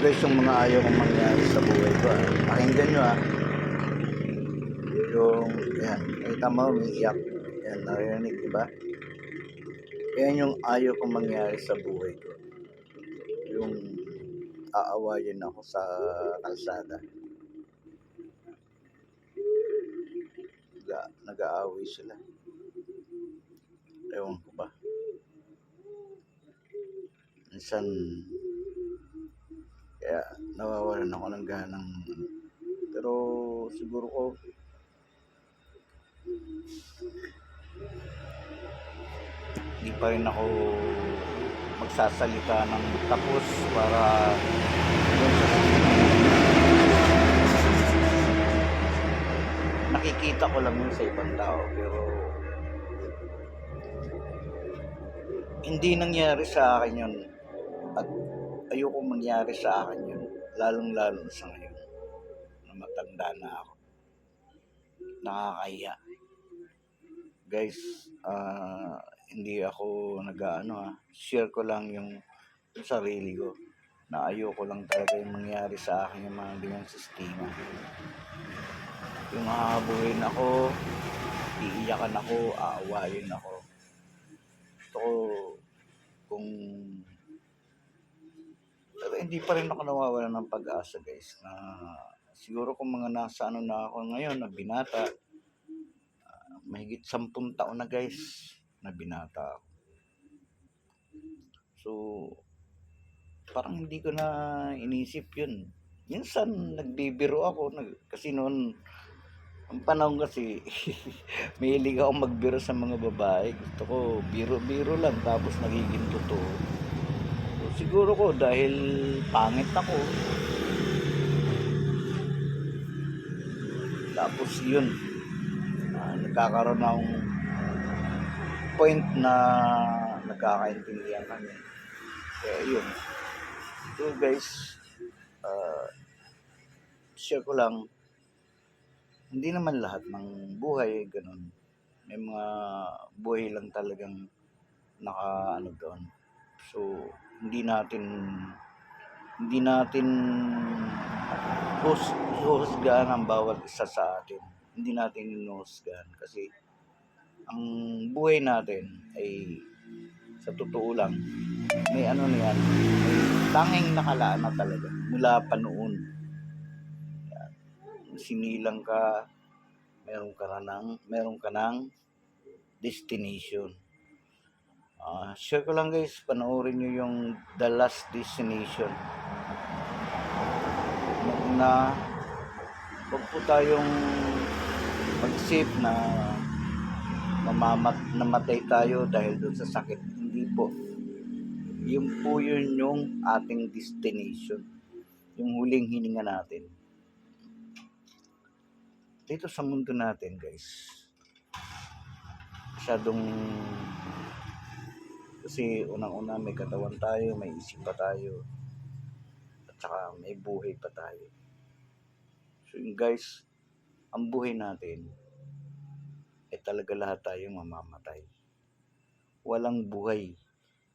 guys yung mga ayaw kong mangyari sa buhay ko. Ah. Pakinggan nyo ah. Yung, yan, kita mo, umiiyak. Yan, narinig, di ba? Yan yung ayaw kong mangyari sa buhay ko. Yung aawayin ako sa kalsada. Nag- nag-aaway sila. Ewan ko ba. Minsan, kaya nawawalan ako ng ganang pero siguro ko di pa rin ako magsasalita ng tapos para nakikita ko lang yun sa ibang tao pero hindi nangyari sa akin yun. At ayoko mangyari sa akin yun lalong lalo sa ngayon na matanda na ako. Nakakahiya. Guys ah, hindi ako nag-ano ah. Share ko lang yung, sarili ko na ayoko lang talaga yung mangyari sa akin yung mga ganyang sistema. Yung hahabulin ako iiyakan ako aawayin ako. Ko kung hindi pa rin ako nawawala ng pag-asa guys na siguro kung mga nasa ano na ako ngayon na binata ah, mahigit sampung taon na guys na binata ako. So parang hindi ko na inisip yun. Minsan nagbibiro ako nag, kasi noon ang panahon kasi mahilig ako magbiro sa mga babae. Gusto ko biro-biro lang tapos nagiging totoo siguro ko dahil pangit ako. Tapos yun, ah, nagkakaroon akong point na nagkakaintindihan kami. Kaya yun. So guys, ah, share ko lang, hindi naman lahat ng buhay ganun. May mga buhay lang talagang naka ano doon. So, hindi natin hindi natin hus husgahan ang bawat isa sa atin. Hindi natin hinuhusgahan kasi ang buhay natin ay sa totoo lang may ano na yan may tanging nakalaan na talaga mula pa noon. Sinilang ka meron ka na ng meron ka ng destination Ah, share ko lang guys, panoorin nyo yung The Last Destination. Na huwag po tayong mag-save na mamamat namatay tayo dahil doon sa sakit. Hindi po. Yung po yun yung ating destination. Yung huling hininga natin. Dito sa mundo natin guys, masyadong kasi unang-una may katawan tayo, may isip pa tayo. At saka may buhay pa tayo. So guys, ang buhay natin ay talaga lahat tayo mamamatay. Walang buhay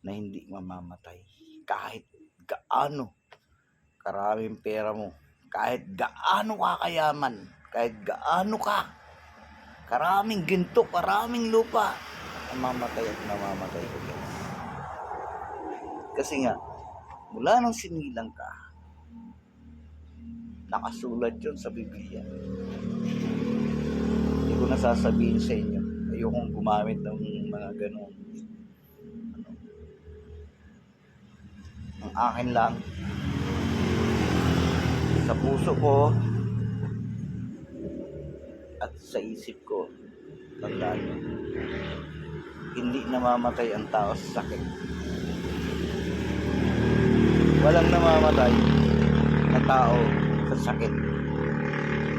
na hindi mamamatay. Kahit gaano karaming pera mo, kahit gaano ka kayaman, kahit gaano ka karaming ginto, karaming lupa, namamatay at namamatay ko. Kasi nga, mula nung sinilang ka, nakasulat yun sa Biblia. Hindi ko nasasabihin sa inyo. Ayokong gumamit ng mga ganun. Ano. Ang akin lang, sa puso ko, at sa isip ko, tandaan hindi namamatay ang tao sa sakit. Walang namamatay na tao sa sakit.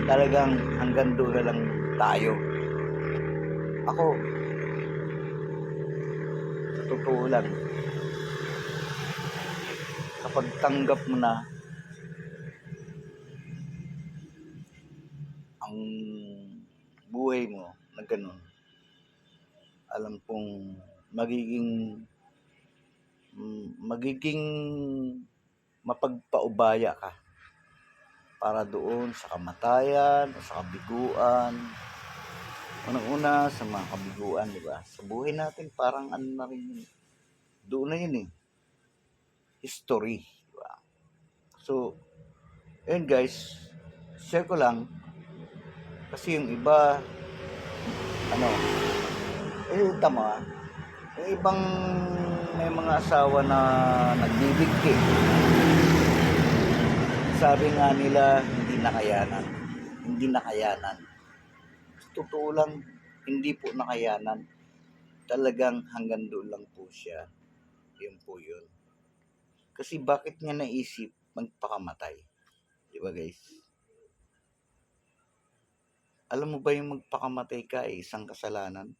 Talagang hanggang doon na lang tayo. Ako, sa totoo lang, kapag tanggap mo na ang buhay mo na ganun, alam kong magiging magiging mapagpaubaya ka para doon sa kamatayan o sa kabiguan. Unang-una sa mga kabiguan, di ba? Sa buhay natin, parang ano na rin. Doon na yun eh. History. Di ba? So, yun guys, share ko lang. Kasi yung iba, ano, eh, tama. Yung ibang may mga asawa na nagbibigti. Sabi nga nila, hindi nakayanan. Hindi nakayanan. Totoo lang, hindi po nakayanan. Talagang hanggang doon lang po siya. Yun po yun. Kasi bakit niya naisip magpakamatay? Di ba guys? Alam mo ba yung magpakamatay ka ay isang kasalanan?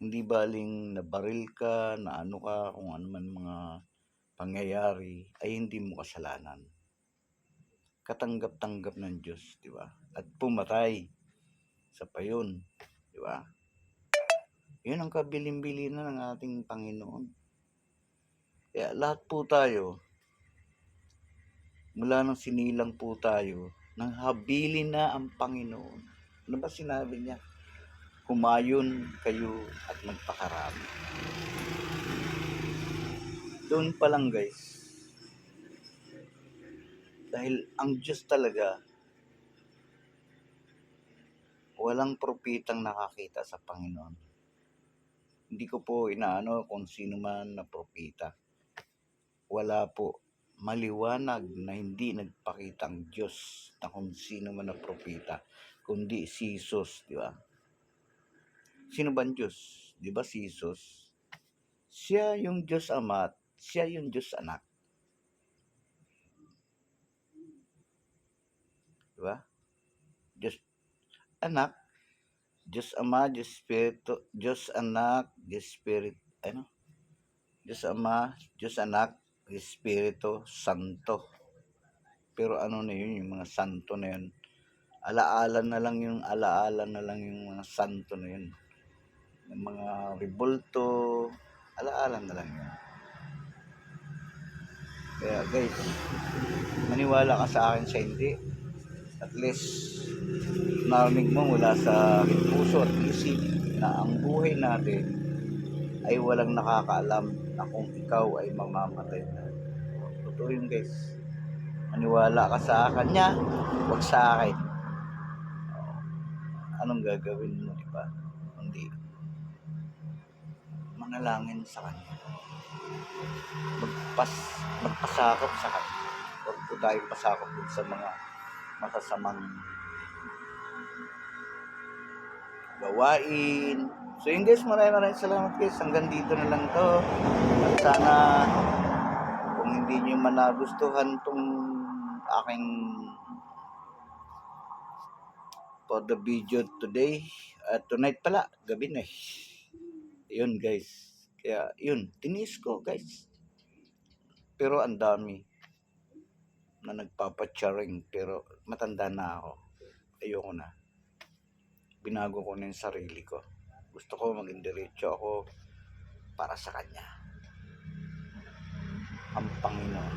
Hindi baling nabaril ka, na ano ka, kung ano man mga pangyayari, ay hindi mo kasalanan. Katanggap-tanggap ng Diyos, di ba? At pumatay sa payon, di ba? Yun ang kabilin-bili na ng ating Panginoon. Kaya lahat po tayo, mula nang sinilang po tayo, nang habilin na ang Panginoon. Ano ba sinabi niya? Humayon kayo at magpakarami. Doon pa lang guys. Dahil ang Diyos talaga, walang propitang nakakita sa Panginoon. Hindi ko po inaano kung sino man na propita. Wala po. Maliwanag na hindi nagpakita ang Diyos na kung sino man na propita, kundi si Jesus, di ba? Sino ba ang Diyos? Di ba si Jesus? Siya yung Diyos Ama siya yung Diyos Anak. Di ba? Diyos Anak, Diyos Ama, Diyos Espiritu, Diyos Anak, Diyos Spirit, ano? Diyos Ama, Diyos Anak, Espiritu Santo. Pero ano na yun, yung mga santo na yun. Alaala na lang yung alaala na lang yung mga santo na yun. Yung mga ribulto, alaala na lang yun. Kaya guys, maniwala ka sa akin sa hindi. At least, narinig mo mula sa puso at isip na ang buhay natin ay walang nakakaalam na kung ikaw ay mamamatay na. Totoo yun guys. Maniwala ka sa kanya, huwag sa akin. Anong gagawin mo, di ba? Hindi. Manalangin sa kanya. Magpas, magpasakop sa kanya. Huwag po tayong pasakop sa mga masasamang gawain. So yun guys, maraming maraming salamat guys. Hanggang dito na lang to. At sana kung hindi nyo man nagustuhan tong aking for the video today, at tonight pala, gabi na eh. Yun guys. Kaya yun, tinis ko guys. Pero ang dami na nagpapacharing pero matanda na ako. Ayoko na binago ko na yung sarili ko. Gusto ko maging diretso ako para sa Kanya. Ang Panginoon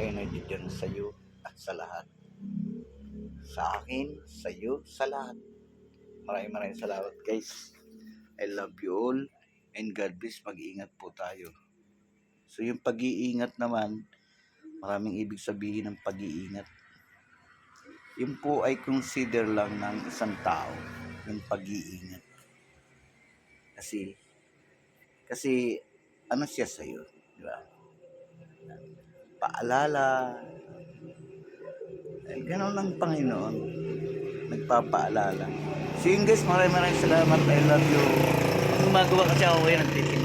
ay nandiyan sa iyo at sa lahat. Sa akin, sa iyo, sa lahat. Maraming maraming salamat guys. I love you all and God bless. Mag-iingat po tayo. So yung pag-iingat naman, maraming ibig sabihin ng pag-iingat yun po ay consider lang ng isang tao yung pag-iingat. Kasi, kasi, ano siya sa'yo? Di ba? Paalala. Eh, ganun lang Panginoon. Nagpapaalala. So yun guys, maraming maraming salamat. I love you. Gumagawa kasi ako dito. Ayan.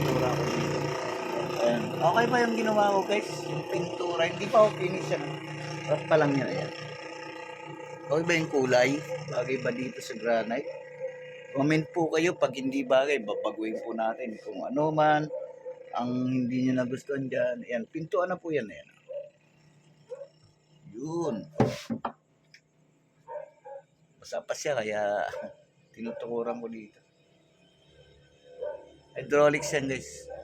Okay pa yung ginawa ko guys? Yung pintura. Hindi pa ako finish yan. Rough pa lang yan. Ayan. Okay ba yung kulay? Bagay ba dito sa granite? Comment po kayo pag hindi bagay, babaguhin po natin. Kung ano man ang hindi nyo nagustuhan dyan. Ayan, pintuan na po yan. Ayan. Yun. Basa pa siya kaya tinutukuran ko dito. Hydraulics yan guys.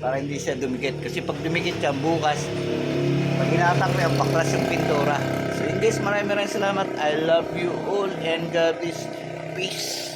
Para hindi siya dumikit. Kasi pag dumikit siya bukas, pag hinatak yan, baklas yung pintura. So in this, maraming maraming salamat. I love you all and God bless. Peace.